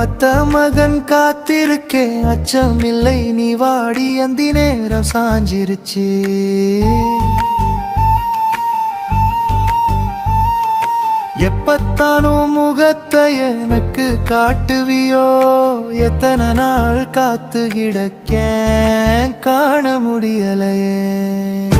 அத்த மகன் காத்திருக்கே. அச்சம் இல்லை நீ வாடி அந்தி நேரம் சாஞ்சிருச்சு. எப்பத்தானும் முகத்தை எனக்கு காட்டுவியோ? எத்தனை நாள் காத்து கிடக்கேன்? காண முடியலையே.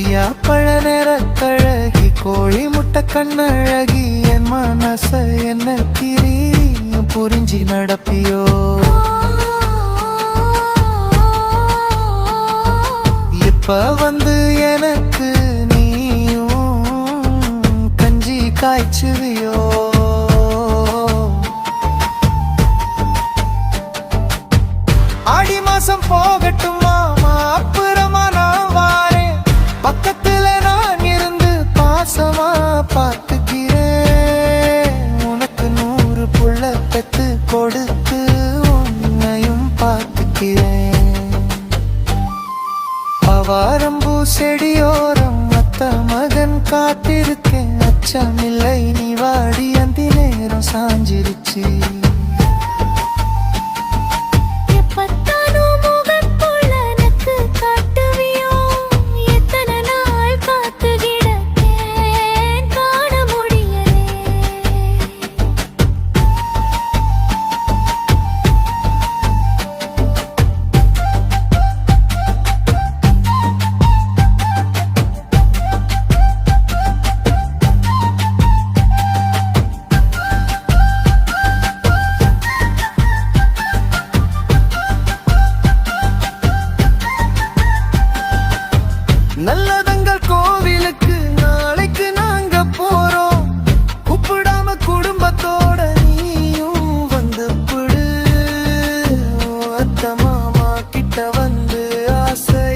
கொய்யா பழ நிறத்தழகி கோழி முட்டை கண்ணழகி என் மனச என்ன திரி புரிஞ்சி நடப்பியோ? இப்ப வந்து எனக்கு நீயும் கஞ்சி காய்ச்சுவியோ? ஆடி மாசம் போகட்டும் கொடுத்து உன்னையும் பார்த்துக்கிறேன். அவாரம்பூ செடியோரம் மத்த மகன் காத்திருக்கேன். அச்சமில்லை நீ கோவிலுக்கு நாளைக்கு நாங்க போறோம். கூப்பிடாம குடும்பத்தோட நீயும் வந்து பிடு. அத்த மாமா கிட்ட வந்து ஆசை.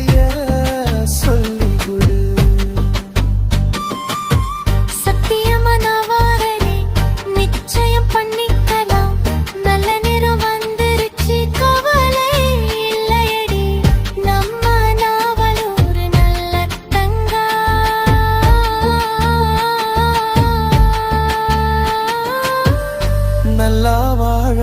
நல்லா வாழ